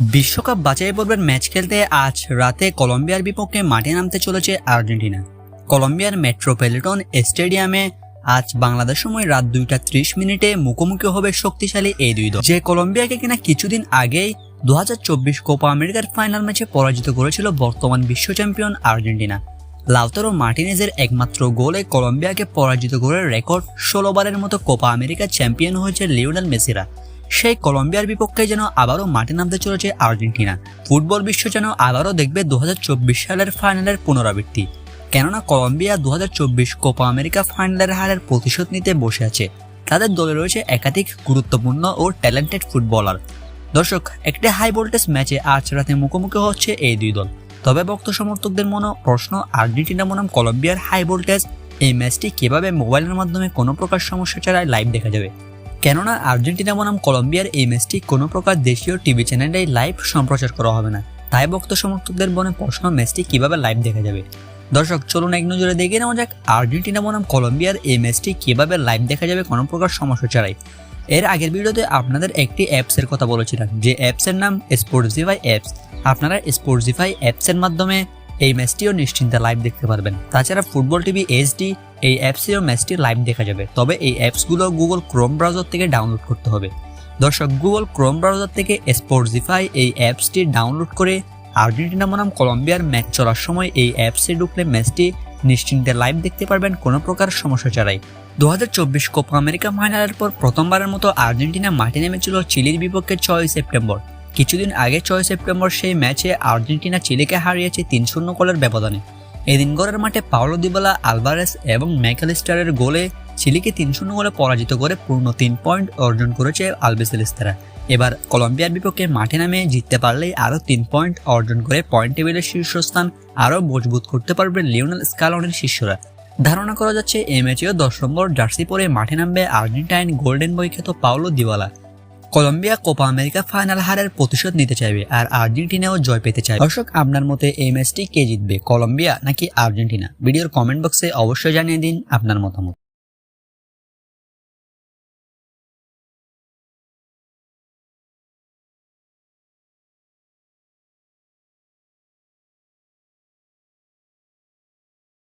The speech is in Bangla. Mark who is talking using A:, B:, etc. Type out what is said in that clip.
A: বিশ্বকাপ বাছাই পর্বের ম্যাচ খেলতে আজ রাতে কলম্বিয়ার বিপক্ষে মাঠে নামতে চলেছে আর্জেন্টিনা। কলম্বিয়ার মেট্রোপলিটন স্টেডিয়ামে আজ বাংলাদেশ সময় রাত দুইটা ত্রিশ মিনিটে মুখোমুখি হবে শক্তিশালী এই দুই দল। যে কলম্বিয়াকে কিনা কিছুদিন আগেই দু হাজার চব্বিশ কোপা আমেরিকার ফাইনাল ম্যাচে পরাজিত করেছিল বর্তমান বিশ্ব চ্যাম্পিয়ন আর্জেন্টিনা। লাউতারো মার্টিনেজের একমাত্র গোলে কলম্বিয়াকে পরাজিত করে রেকর্ড ষোলো বারের মতো কোপা আমেরিকা চ্যাম্পিয়ন হয়েছে লিওনেল মেসিরা। সেই কলম্বিয়ার বিপক্ষে যেন আবারও মাঠে নামতে চলেছে আর্জেন্টিনা। ফুটবল বিশ্ব যেন আবারও দেখবে দু হাজার চব্বিশ সালের ফাইনালের পুনরাবৃত্তি। কেননা কলম্বিয়া দু হাজার চব্বিশ কোপা আমেরিকা ফাইনালের হারের প্রতিশোধ নিতে বসে আছে। তাদের দলে রয়েছে একাধিক গুরুত্বপূর্ণ ও ট্যালেন্টেড ফুটবলার। দর্শক, একটি হাই ভোল্টেজ ম্যাচে আজ রাতে মুখোমুখি হচ্ছে এই দুই দল। তবে ভক্ত সমর্থকদের মনে প্রশ্ন, আর্জেন্টিনা বনাম কলম্বিয়ার হাই ভোল্টেজ এই ম্যাচটি কীভাবে মোবাইলের মাধ্যমে কোনো প্রকার সমস্যা ছাড়াই লাইভ দেখা যাবে? কেননা আর্জেন্টিনা বনাম কলম্বিয়ার এই ম্যাচটি কোনো প্রকার দেশীয় টিভি চ্যানেলে লাইভ সম্প্রচার করা হবে না। তাই ভক্ত সমর্থকদের মনে প্রশ্ন, ম্যাচটি কীভাবে লাইভ দেখা যাবে? দর্শক, চলুন এক নজরে দেখে নেওয়া যাক আর্জেন্টিনা বনাম কলম্বিয়ার এই ম্যাচটি কীভাবে লাইভ দেখা যাবে কোনো প্রকার সমস্যা ছাড়াই। এর আগের ভিডিওতে আপনাদের একটি অ্যাপসের কথা বলেছিলাম, যে অ্যাপসের নাম স্পোর্টসিফাই অ্যাপস আপনারা স্পোর্টসিফাই অ্যাপসের মাধ্যমে এই ম্যাচটিও নিশ্চিন্তে লাইভ দেখতে পারবেন। তাছাড়া ফুটবল টিভি এইচডি এই অ্যাপসেও ম্যাচটি লাইভ দেখা যাবে। তবে এই অ্যাপসগুলো গুগল ক্রোম ব্রাউজার থেকে ডাউনলোড করতে হবে। দর্শক গুগল ক্রোম ব্রাউজার থেকে স্পোর্টসিফাই এই অ্যাপসটি ডাউনলোড করে আর্জেন্টিনা বনাম কলম্বিয়ার ম্যাচ চলার সময় এই অ্যাপসে ঢুকলে ম্যাচটি নিশ্চিন্তে লাইভ দেখতে পারবেন কোনো প্রকার সমস্যা ছাড়াই। দু হাজার চব্বিশ কোপা আমেরিকা ফাইনালের পর প্রথমবারের মতো আর্জেন্টিনা মাঠে নেমেছিল চিলির বিপক্ষে ছয় সেপ্টেম্বর। কিছুদিন আগে ছয় সেপ্টেম্বর সেই ম্যাচে আর্জেন্টিনা চিলিকে হারিয়েছে তিন শূন্য গোলের ব্যবধানে। এদিন গড়ের মাঠে পাওলো দিবালা, আলভারেস এবং ম্যাকালিস্টারের গোলে চিলিকে তিন শূন্য গোলে পরাজিত করে পূর্ণ তিন পয়েন্ট অর্জন করেছে আলবেসেলিস্তারা। এবার কলম্বিয়ার বিপক্ষে মাঠে নামে জিততে পারলেই আরও তিন পয়েন্ট অর্জন করে পয়েন্ট টেবিলের শীর্ষস্থান আরও মজবুত করতে পারবে লিওনেল স্কালনের শিষ্যরা। ধারণা করা যাচ্ছে, এ ম্যাচেও দশ নম্বর জার্সি পরে মাঠে নামবে আর্জেন্টাইন গোল্ডেন বই খ্যাত Paulo Dybala Colombia Copa America final হারের প্রতিশোধ নিতে চাইবে আর আর্জেন্টিনাও জয় পেতে চাইবে। দর্শক, আপনার মতে এই কে জিতবে, কলম্বিয়া নাকি আর্জেন্টিনা? ভিডিওর কমেন্ট বক্সে অবশ্যই জানিয়ে দিন আপনার মতামত।